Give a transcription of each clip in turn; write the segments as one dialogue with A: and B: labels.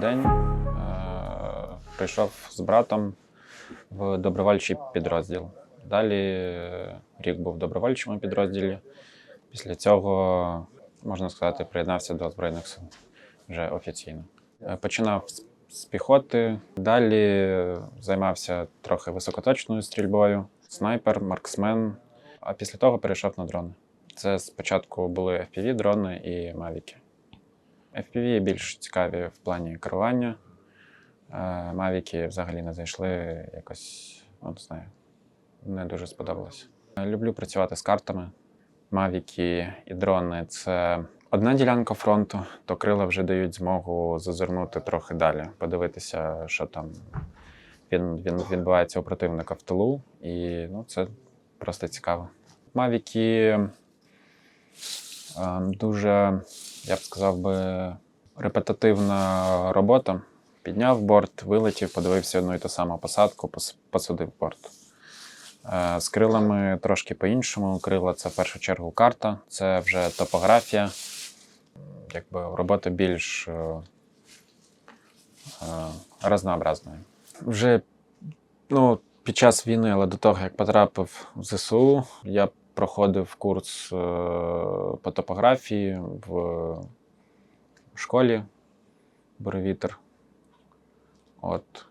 A: перший день е, прийшов з братом в добровольчий підрозділ. Далі е, рік був в добровольчому підрозділі. Після цього, можна сказати, приєднався до Збройних сил вже офіційно. Е, Починав з- з піхоти, далі займався трохи високоточною стрільбою, снайпер, марксмен, а після того перейшов на дрони. Це спочатку були FPV дрони і мавіки. FPV більш цікаві в плані керування. Е, Мавіки взагалі не зайшли якось, ну, не знаю, не дуже сподобалося. Е, Люблю працювати з картами. Мавіки і дрони це одна ділянка фронту, то крила вже дають змогу зазирнути трохи далі, подивитися, що там він, він відбувається у противника в тилу. І ну, це просто цікаво. Мавіки дуже, я б сказав би, репетитивна робота. Підняв борт, вилетів, подивився одну і ту саму посадку, посадив борт. Е, З крилами трошки по-іншому. Крила це в першу чергу карта, це вже топографія. Якби робота більш е, е, разнообразною. Вже ну, під час війни, але до того, як потрапив в ЗСУ, я проходив курс е, по топографії в школі Боровітер. От,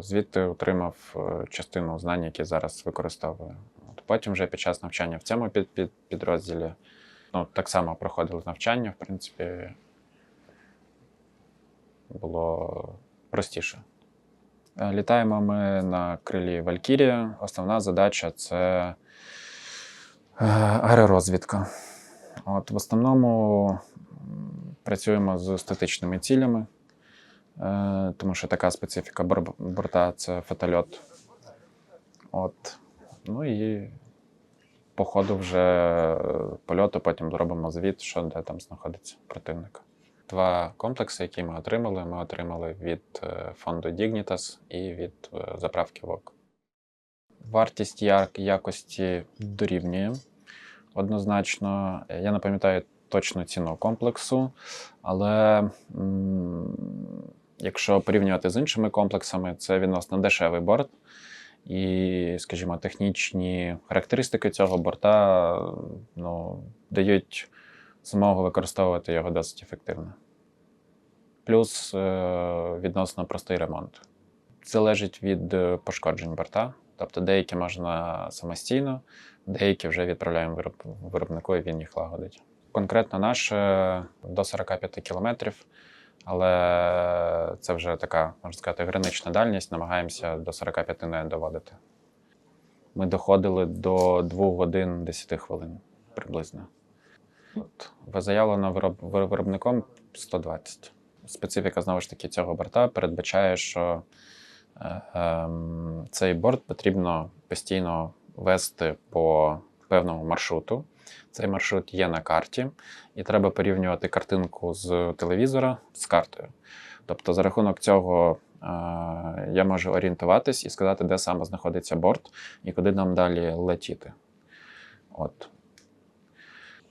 A: звідти отримав е, частину знань, які зараз використовую. От, потім вже під час навчання в цьому під, під, підрозділі ну, так само проходили навчання, в принципі, було простіше. Е, Літаємо ми на крилі Валькірія. Основна задача це аеророзвідка. От, в основному працюємо з статичними цілями, е, тому що така специфіка борта це фотольот. От. Ну і по ходу вже е, польоту потім зробимо звіт, що де там знаходиться противник. Два комплекси, які ми отримали, ми отримали від е, фонду Dignitas і від е, заправки ВОК. Вартість як- якості дорівнює однозначно. Я не пам'ятаю точну ціну комплексу, але якщо порівнювати з іншими комплексами, це відносно дешевий борт. І, скажімо, технічні характеристики цього борта ну, дають змогу використовувати його досить ефективно. Плюс е, відносно простий ремонт. Залежить від е, пошкоджень борта. Тобто деякі можна самостійно, деякі вже відправляємо вироб- виробнику, і він їх лагодить. Конкретно наше до 45 кілометрів, але це вже така, можна сказати, гранична дальність. Намагаємося до 45 не доводити. Ми доходили до 2 годин 10 хвилин приблизно. От. Заявлено вироб, виробником 120. Специфіка знову ж таки цього борта передбачає, що цей борт потрібно постійно вести по певному маршруту. Цей маршрут є на карті, і треба порівнювати картинку з телевізора з картою. Тобто, за рахунок цього е, я можу орієнтуватись і сказати, де саме знаходиться борт і куди нам далі летіти. От.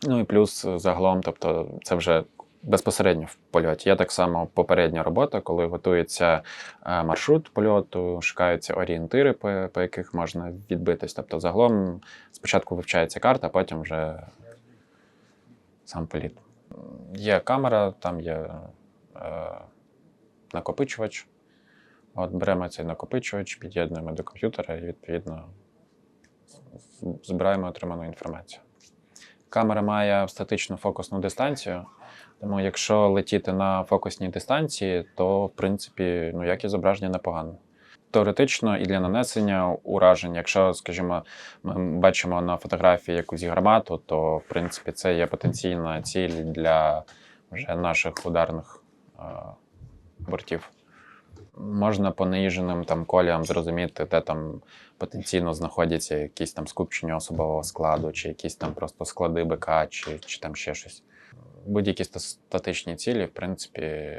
A: Ну і плюс загалом, тобто, це вже безпосередньо в польоті. Є так само попередня робота, коли готується е, маршрут польоту, шукаються орієнтири, по, по яких можна відбитись. Тобто, загалом спочатку вивчається карта, а потім вже сам політ. Є камера, там є е, накопичувач. От беремо цей накопичувач, під'єднуємо до комп'ютера і відповідно збираємо отриману інформацію. Камера має статичну фокусну дистанцію, тому якщо летіти на фокусній дистанції, то в принципі ну, як і зображення непогано. Теоретично і для нанесення уражень, якщо, скажімо, ми бачимо на фотографії якусь гармату, то в принципі це є потенційна ціль для вже наших ударних бортів. Можна по наїженим там коліям зрозуміти, де там потенційно знаходяться якісь там скупчення особового складу, чи якісь там просто склади БК, чи, чи там ще щось. Будь-які статичні цілі, в принципі,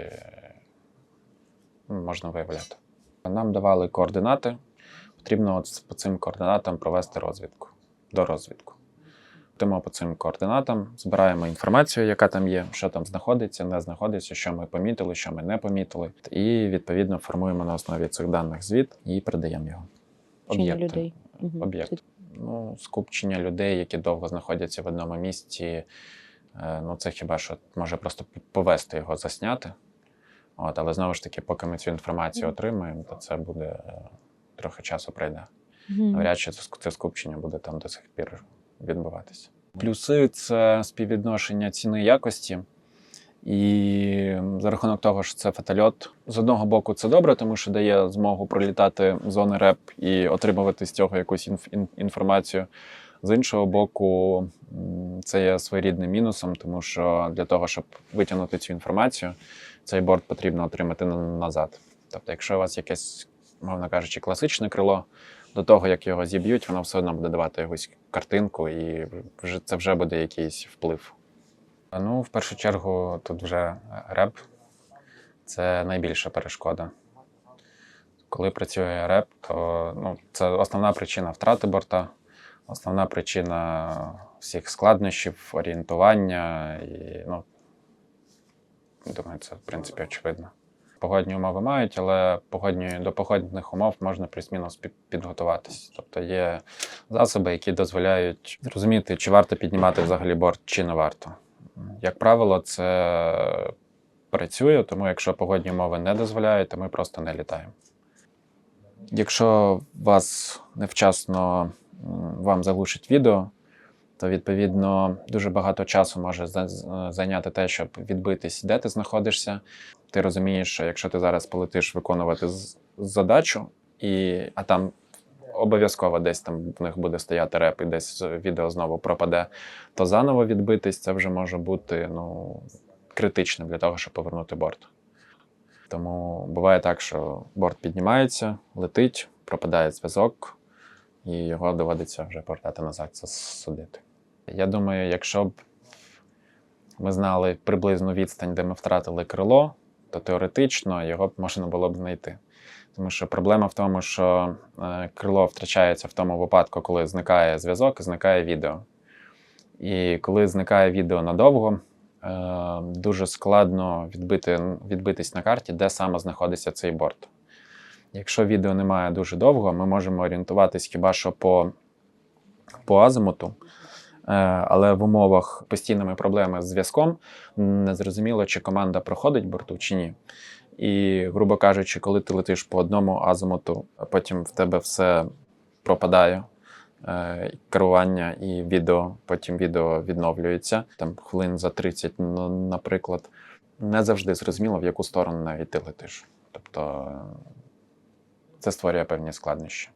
A: можна виявляти. Нам давали координати. Потрібно от по цим координатам провести розвідку, до розвідку. Йдемо по цим координатам, збираємо інформацію, яка там є, що там знаходиться, не знаходиться, що ми помітили, що ми не помітили. І відповідно формуємо на основі цих даних звіт і передаємо його. Об'єкти. Об'єкт. Ну, скупчення людей, які довго знаходяться в одному місці. е, Ну, це хіба що може просто повести його засняти. От, але знову ж таки, поки ми цю інформацію отримаємо, то це буде е, трохи часу пройде. Навряд чи це скупчення буде там до сих пір відбуватися. Плюси це співвідношення ціни якості. І за рахунок того, що це фатальот, з одного боку, це добре, тому що дає змогу пролітати зони реп і отримувати з цього якусь інф- інформацію. З іншого боку, це є своєрідним мінусом, тому що для того, щоб витягнути цю інформацію, цей борт потрібно отримати назад. Тобто, якщо у вас якесь, мовно кажучи, класичне крило, до того, як його зіб'ють, воно все одно буде давати якусь картинку, і це вже буде якийсь вплив. Ну, в першу чергу, тут вже реп це найбільша перешкода. Коли працює реп, то ну, це основна причина втрати борта, основна причина всіх складнощів, орієнтування. І, ну, думаю, це в принципі очевидно. Погодні умови мають, але погодні, до погодних умов можна плюс-мінус пі- підготуватись. Тобто є засоби, які дозволяють зрозуміти, чи варто піднімати взагалі борт, чи не варто. Як правило, це працює, тому якщо погодні умови не дозволяють, то ми просто не літаємо. Якщо вас невчасно вам заглушить відео, то відповідно дуже багато часу може зайняти те, щоб відбитись, де ти знаходишся. Ти розумієш, що якщо ти зараз полетиш виконувати задачу, і, а там обов'язково десь там в них буде стояти реп, і десь відео знову пропаде, то заново відбитись це вже може бути ну, критичним для того, щоб повернути борт. Тому буває так, що борт піднімається, летить, пропадає зв'язок, і його доводиться вже повертати назад, це судити. Я думаю, якщо б ми знали приблизну відстань, де ми втратили крило, то теоретично його б можна було б знайти. Тому що проблема в тому, що е, крило втрачається в тому випадку, коли зникає зв'язок і зникає відео. І коли зникає відео надовго, е, дуже складно відбити, відбитись на карті, де саме знаходиться цей борт. Якщо відео немає дуже довго, ми можемо орієнтуватись хіба що по, по азимуту. Е, Але в умовах постійними проблеми з зв'язком незрозуміло, чи команда проходить борту, чи ні. І, грубо кажучи, коли ти летиш по одному азимуту, потім в тебе все пропадає, е, керування і відео, потім відео відновлюється, там хвилин за 30, ну, наприклад, не завжди зрозуміло, в яку сторону навіть ти летиш. Тобто це створює певні складнощі.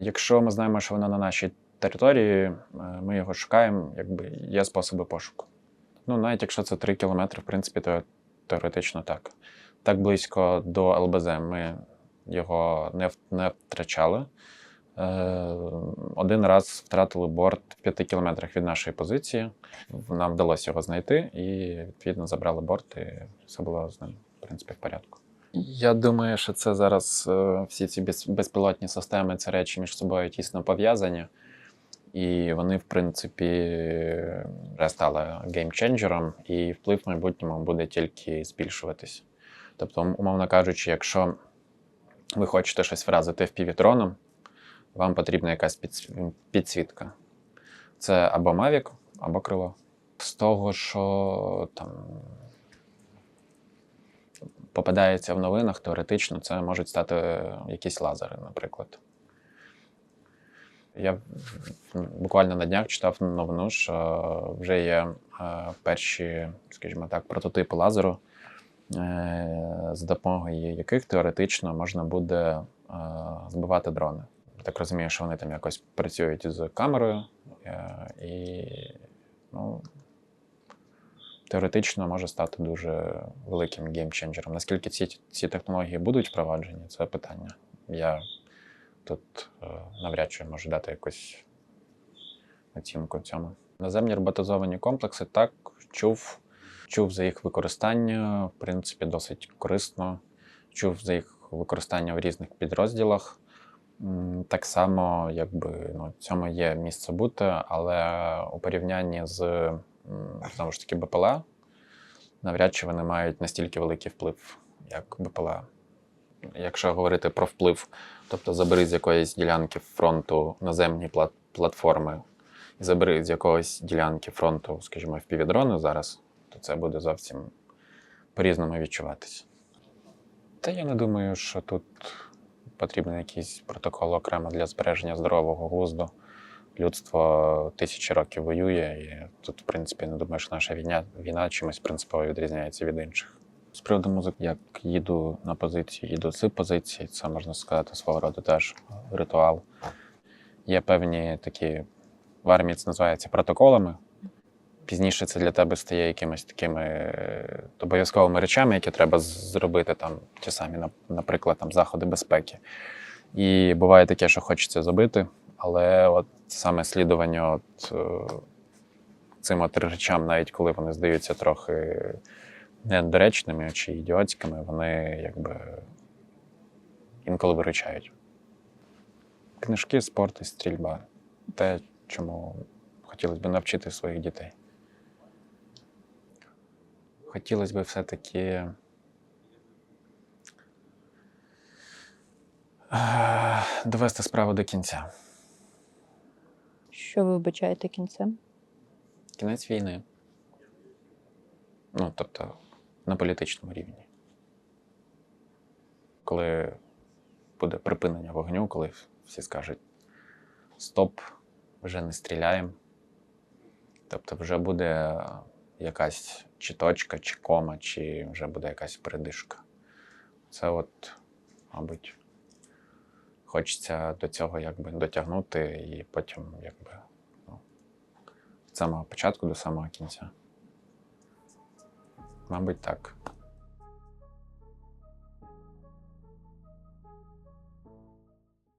A: Якщо ми знаємо, що воно на нашій території, е, ми його шукаємо, якби є способи пошуку. Ну, навіть якщо це 3 кілометри, в принципі, то теоретично так. Так близько до ЛБЗ ми його не, не втрачали. Е, один раз втратили борт в 5 кілометрах від нашої позиції. Нам вдалося його знайти і відповідно забрали борт, і все було з ним, в принципі, в порядку. Я думаю, що це зараз е, всі ці безпілотні системи це речі між собою тісно пов'язані. І вони, в принципі, вже стали геймченджером, і вплив в майбутньому буде тільки збільшуватись. Тобто, умовно кажучи, якщо ви хочете щось вразити в півітроном, вам потрібна якась підсв- підсвітка. Це або Mavic, або крило. З того, що там попадається в новинах, теоретично це можуть стати якісь лазери, наприклад. Я буквально на днях читав новину, що вже є е, перші, скажімо так, прототипи лазеру, е, за допомогою яких теоретично можна буде е, збивати дрони. Так розумію, що вони там якось працюють з камерою, е, і ну, теоретично може стати дуже великим геймченджером. Наскільки ці, ці технології будуть впроваджені, це питання. Я тут е, навряд чи можу дати якусь оцінку цьому. Наземні роботизовані комплекси так чув, чув за їх використання, в принципі, досить корисно. Чув за їх використання в різних підрозділах. Так само, якби ну, цьому є місце бути, але у порівнянні з знову ж таки БПЛА, навряд чи вони мають настільки великий вплив, як БПЛА. Якщо говорити про вплив, тобто забери з якоїсь ділянки фронту наземні плат- платформи і забери з якогось ділянки фронту, скажімо, впівдрони зараз, то це буде зовсім по-різному відчуватися. Та я не думаю, що тут потрібен якийсь протокол окремо для збереження здорового глузду. Людство тисячі років воює, і тут, в принципі, не думаю, що наша війна, війна чимось принципово відрізняється від інших. З приводу музики, як їду на позиції, їду з позиції, це можна сказати свого роду теж ритуал. Є певні такі в армії це називається протоколами. Пізніше це для тебе стає якимись такими е, обов'язковими речами, які треба зробити там ті наприклад, там заходи безпеки. І буває таке, що хочеться забити, але от саме слідування от, е, цим от речам, навіть коли вони здаються трохи недоречними чи ідіотськими, вони якби інколи виручають. Книжки, спорт і стрільба. Те, чому хотілося б навчити своїх дітей. Хотілося б все-таки е, довести справу до кінця.
B: Що ви вбачаєте кінцем?
A: Кінець війни. Ну, тобто, на політичному рівні. Коли буде припинення вогню, коли всі скажуть стоп, вже не стріляємо. Тобто, вже буде якась чи точка, чи кома, чи вже буде якась передишка. Це от, мабуть, хочеться до цього якби дотягнути і потім якби самого початку до самого кінця. Мабуть, так.